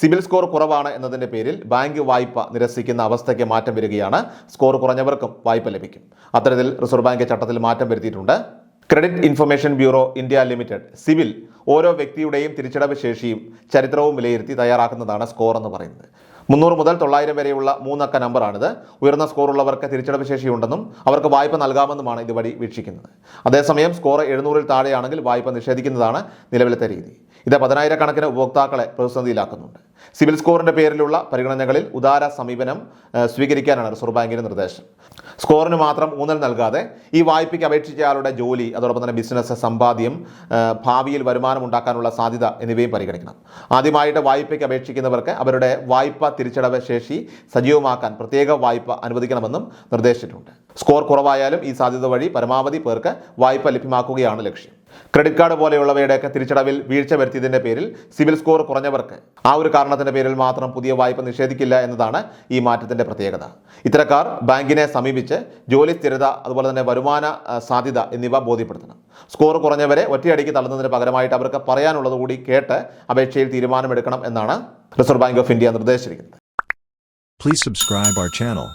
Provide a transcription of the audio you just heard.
CIBIL score കുറവാണ് എന്നതിന്റെ പേരിൽ ബാങ്ക് വായ്പ നിരസിക്കുന്ന അവസ്ഥയ്ക്ക് മാറ്റം വരികയാണ്. സ്കോർ കുറഞ്ഞവർക്കും വായ്പ ലഭിക്കും. അത്തരത്തിൽ റിസർവ് ബാങ്ക് ചട്ടത്തിൽ മാറ്റം വരുത്തിയിട്ടുണ്ട്. Credit information bureau India limited CIBIL ഓരോ വ്യക്തിയുടെയും തിരിച്ചടവ് ശേഷിയും ചരിത്രവും വിലയിരുത്തി തയ്യാറാക്കുന്നതാണ് സ്കോർ എന്ന് പറയുന്നത്. മുന്നൂറ് മുതൽ തൊള്ളായിരം വരെയുള്ള മൂന്നക്ക നമ്പറാണിത്. ഉയർന്ന സ്കോർ ഉള്ളവർക്ക് തിരിച്ചടവ് ശേഷിയുണ്ടെന്നും അവർക്ക് വായ്പ നൽകാമെന്നുമാണ് ഇതുവഴി വീക്ഷിക്കുന്നത്. അതേസമയം സ്കോർ എഴുന്നൂറിൽ താഴെയാണെങ്കിൽ വായ്പ നിഷേധിക്കുന്നതാണ് നിലവിലത്തെ രീതി. ഇത് പതിനായിരക്കണക്കിന് ഉപഭോക്താക്കളെ പ്രതിസന്ധിയിലാക്കുന്നുണ്ട്. സിവിൽ സ്കോറിന്റെ പേരിലുള്ള പരിഗണനകളിൽ ഉദാര സമീപനം സ്വീകരിക്കാനാണ് റിസർവ് ബാങ്കിന്റെ നിർദ്ദേശം. സ്കോറിന് മാത്രം ഊന്നൽ നൽകാതെ ഈ വായ്പയ്ക്ക് അപേക്ഷിച്ചയാളുടെ ജോലി അതോടൊപ്പം തന്നെ ബിസിനസ് സമ്പാദ്യം ഭാവിയിൽ വരുമാനം ഉണ്ടാക്കാനുള്ള സാധ്യത എന്നിവയും പരിഗണിക്കണം. ആദ്യമായിട്ട് വായ്പയ്ക്ക് അപേക്ഷിക്കുന്നവർക്ക് അവരുടെ വായ്പ തിരിച്ചടവ് ശേഷി സജീവമാക്കാൻ പ്രത്യേക വായ്പ അനുവദിക്കണമെന്നും നിർദ്ദേശിച്ചിട്ടുണ്ട്. സ്കോർ കുറവായാലും ഈ സാധ്യത വഴി പരമാവധി പേർക്ക് വായ്പ ലഭ്യമാക്കുകയാണ് ലക്ഷ്യം. ക്രെഡിറ്റ് കാർഡ് പോലെയുള്ളവയുടെയൊക്കെ തിരിച്ചടവിൽ വീഴ്ച വരുത്തിയതിന്റെ പേരിൽ സിവിൽ സ്കോർ കുറഞ്ഞവർക്ക് ആ ഒരു കാരണത്തിന്റെ പേരിൽ മാത്രം പുതിയ വായ്പ നിഷേധിക്കില്ല എന്നതാണ് ഈ മാറ്റത്തിന്റെ പ്രത്യേകത ഇത്തരക്കാർ ബാങ്കിനെ സമീപിച്ച് ജോലി സ്ഥിരത അതുപോലെ തന്നെ വരുമാന സാധ്യത എന്നിവ ബോധ്യപ്പെടുത്തണം സ്കോർ കുറഞ്ഞവരെ ഒറ്റയടിക്ക് തള്ളുന്നതിന് പകരമായിട്ട് അവർക്ക് പറയാനുള്ളത് കൂടി കേട്ട് അപേക്ഷയിൽ തീരുമാനമെടുക്കണം എന്നാണ് റിസർവ് ബാങ്ക് ഓഫ് ഇന്ത്യ നിർദ്ദേശിച്ചിരിക്കുന്നത് Please subscribe our channel.